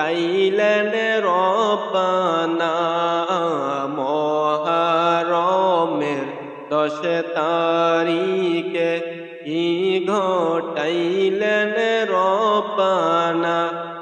Thailand রব্বানা মহারমের দশ তারিখে। ইগো টাইলেন রব্বানা।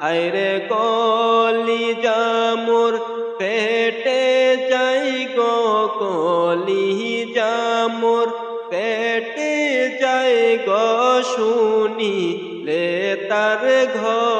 আইরে কলি জামুর পেটে যাই গো কলি জামুর পেটে যাই গো শুনি লে তার ঘটনা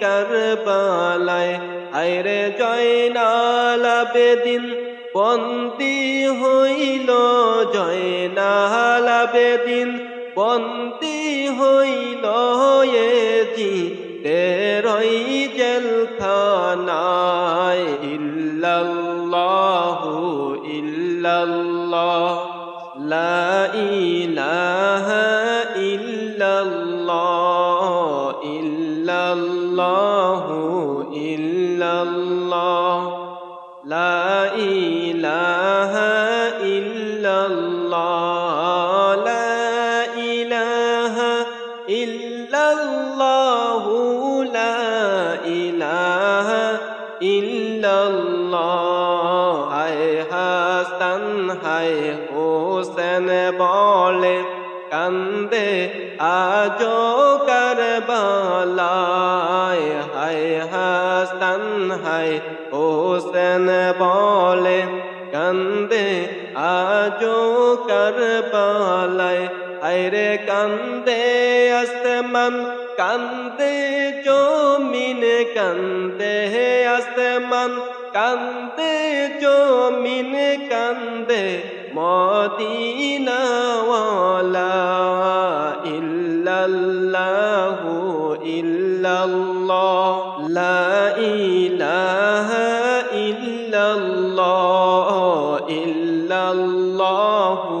কারবালায়। আইরে জয়নাল আবেদিন, বন্দি হইল জয়নাল আবেদিন, বন্দি হইল এ জি তেরই জেলখানায়। ইল্লাল্লাহু ইল্লাল্লাহ, লা ইলাহা ইল্লাল্লাহ হায় হাসান, হায় হোসেন বলে কান্দে আজো কারবালায়। হায় হাসান, হায় হোসেন বলে কান্দে আজো কারবালায়। হায়রে কান্দে আসমান কান্দে জমিন, কান্দে আসমান কান্দে জমিন, কান্দে মদিনাওয়ালা ইল্লাল্লাহু ইল্লাল্লাহ, লা ইলাহা ইল্লাল্লাহ ইল্লাল্লাহু।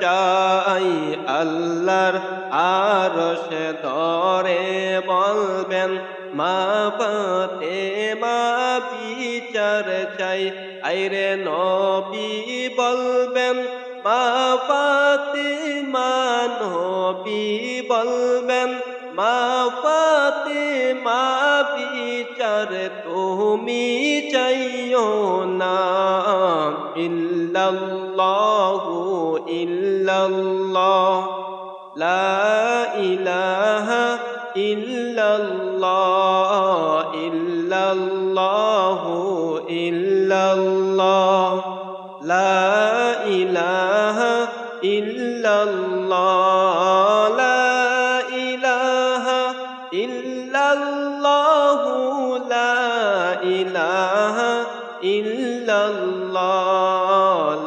চাই আল্লাহর আর সে ধরে বলবেন, মা পাতে মা বিচার চাই। আইরে নবী বলবেন, মা পাতে মা নবী বলবেন মা ফাতে মা বিচার তুমি চাইও না। ইল্লাল্লাহু ইল্লাল্লাহ লা ইলাহা ইল্লাল্লাহ ইল্লাল্লাহু ইল্লাল্লাহ।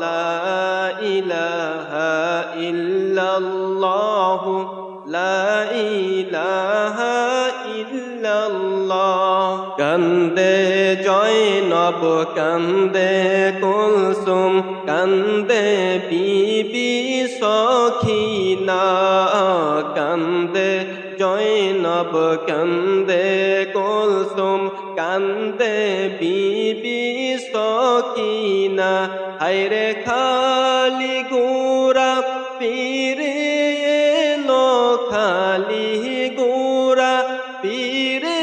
লা ইলাহা ইল্লাল্লাহ লা ইলাহা ইল্লাল্লাহ। কান্দে জয়নব কান্দে কুলসুম কান্দে বিবি সখিনা কান্দে জয়নব কান্দে কুলসুম, কান্দে বিবি সকিনা। হায়রে খালি গুরা পীরে এলো খালি গুরা পীরে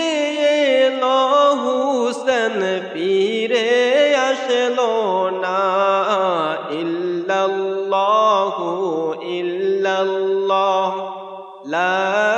এলো হুসেন, পীরে আসলো না ইল্লাল্লাহু ইল্লাল্লাহ। লা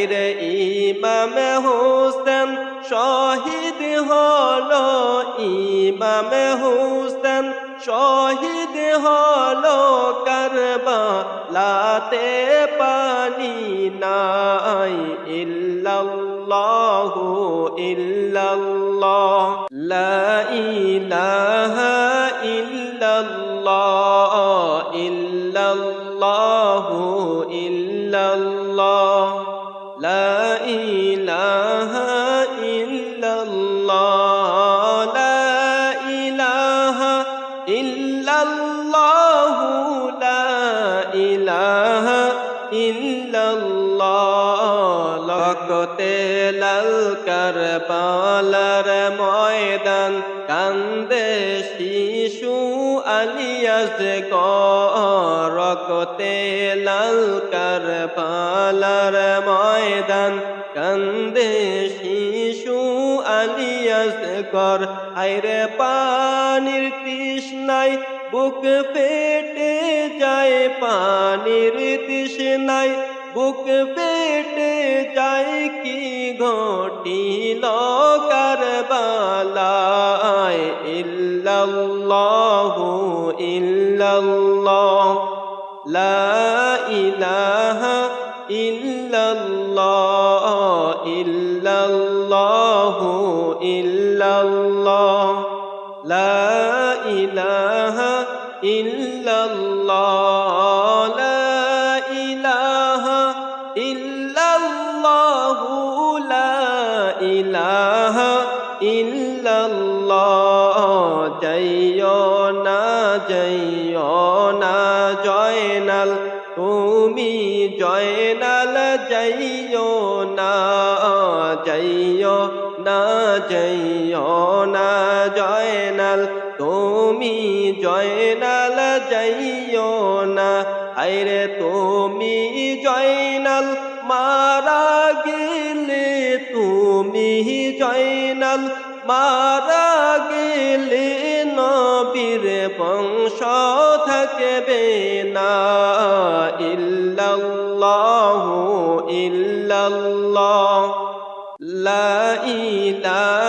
আইরে ইমাম হোসেন শহীদ হলো ইমাম হোসেন, শহীদ হলো করবা লাতে পানি নাই ইল্লাল্লাহু ইল্লাল্লাহ, লা ইলাহা ইল্লাল্লাহু, ইল্লাল্লাহ কারবালার ময়দান কান্দে শিশু আলিয়াস রকতে লাল কারবালার ময়দান কান্দে শিশু আলিয়াস কর। আইরে পানির তৃষ্ণায় বুক ফেটে যায়, পানির তৃষ্ণায় বুক ফেটে যায় কি ঘটিল কারবালায়? ইল্লাল্লাহু ইল্লাল্লাহ, লা ইলাহা ইল্লাল্লাহ, ইল্লাল্লাহু ইল্লাল্লাহ, লা ইলাহা ইল্লাল্লাহ। যাইও না জয়নাল, তুমি জয়নাল যাইও না যাইও না যাইও না জয়নাল, তুমি জয়নাল যাইও না। আইরে তুমি জয়নাল, মারা গেলে তুমি জয়নাল, মারা গেলে নবীর বংশ থাকবে না ইল্লাল্লাহু ইল্লাল্লাহ। লা ইলাহা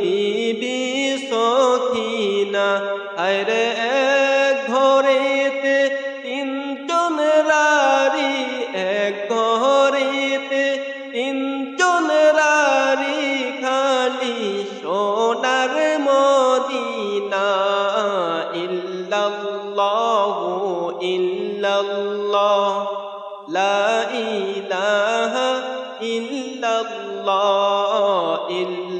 বিবি সখিনা। আরে এক ঘরেতে তিনজন রারি এক ঘরেতে তিনজন রারি খালি সোনার মদিনা। ইল্লাল্লাহু ইল্লাল্লাহ, লা ইলাহা ইল্লাল্লাহ।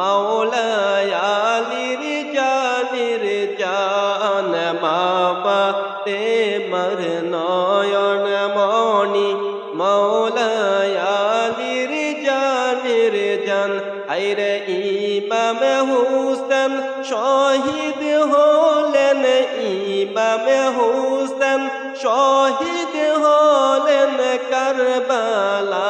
মাওলায়ালির জানির জান মা পাতে মার নয়ন মণি। মাওলায়ালির জানির জান আইরে ইমাম হুসেন শহীদ হলেন। ইমাম হুসেন শহীদ হলেন কারবালার